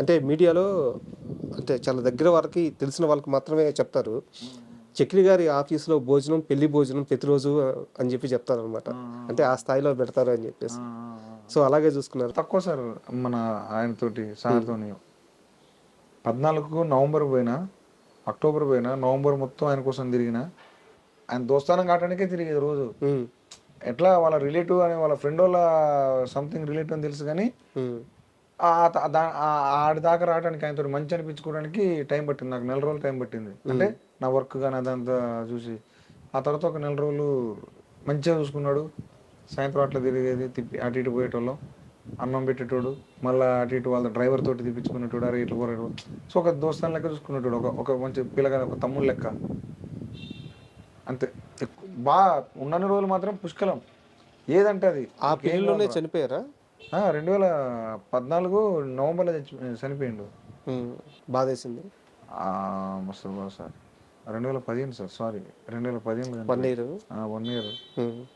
అంటే మీడియాలో అంటే చాలా దగ్గర వారికి తెలిసిన వాళ్ళకి మాత్రమే చెప్తారు. చక్రి గారి ఆఫీసులో భోజనం పెళ్ళి భోజనం ప్రతిరోజు అని చెప్పి చెప్తారు అనమాట అంటే ఆ స్థాయిలో పెడతారు అని చెప్పేసి. సో అలాగే చూసుకున్నారు. తక్కువ సార్ మన ఆయనతోటి సార్తోని. పద్నాలుగు నవంబర్ పోయినా అక్టోబర్ పోయినా నవంబర్ మొత్తం ఆయన కోసం తిరిగిన ఆయన దోస్తానం కావడానికే తిరిగేది రోజు. ఎట్లా వాళ్ళ రిలేటివ్ అని వాళ్ళ ఫ్రెండ్ వాళ్ళ సంథింగ్ రిలేటివ్ అని తెలుసు కానీ ఉమ్, ఆ త- దా- ఆ- ఆడి దాకా రావడానికి ఆయనతో మంచి అనిపించుకోవడానికి టైం పట్టింది. నాకు నెల రోజులు టైం పట్టింది. అంటే నా వర్క్ కానీ అదంతా చూసి ఆ తర్వాత ఒక నెల రోజులు మంచిగా చూసుకున్నాడు. సాయంత్రం అట్లా తిరిగేది తిప్పి అటు ఇటు పోయేటోళ్ళం. అన్నం పెట్టేటోడు మళ్ళీ అటు ఇటు వాళ్ళ డ్రైవర్ తోటి తిప్పించుకునేటోడు అరే ఇట్లా పోరేటోడు సో ఒక దోస్తాన్ లెక్క చూసుకునేటోడు ఒక ఒక మంచి పిల్లగా ఒక తమ్ముడు లెక్క. అంతే. బాగా ఉన్నన్ని రోజులు మాత్రం పుష్కలం. ఏదంటే అది. ఆ పెళ్ళిలోనే చనిపోయారా? రెండు వేల పద్నాలుగు నవంబర్లో చచ్చి చనిపోయిండు. బాధేసింది. ఆ, మస్తు బాగా సార్. రెండు వేల పదిహేను సార్ సారీ. రెండు వేల పదిహేను వన్ ఇయర్ వన్ ఇయర్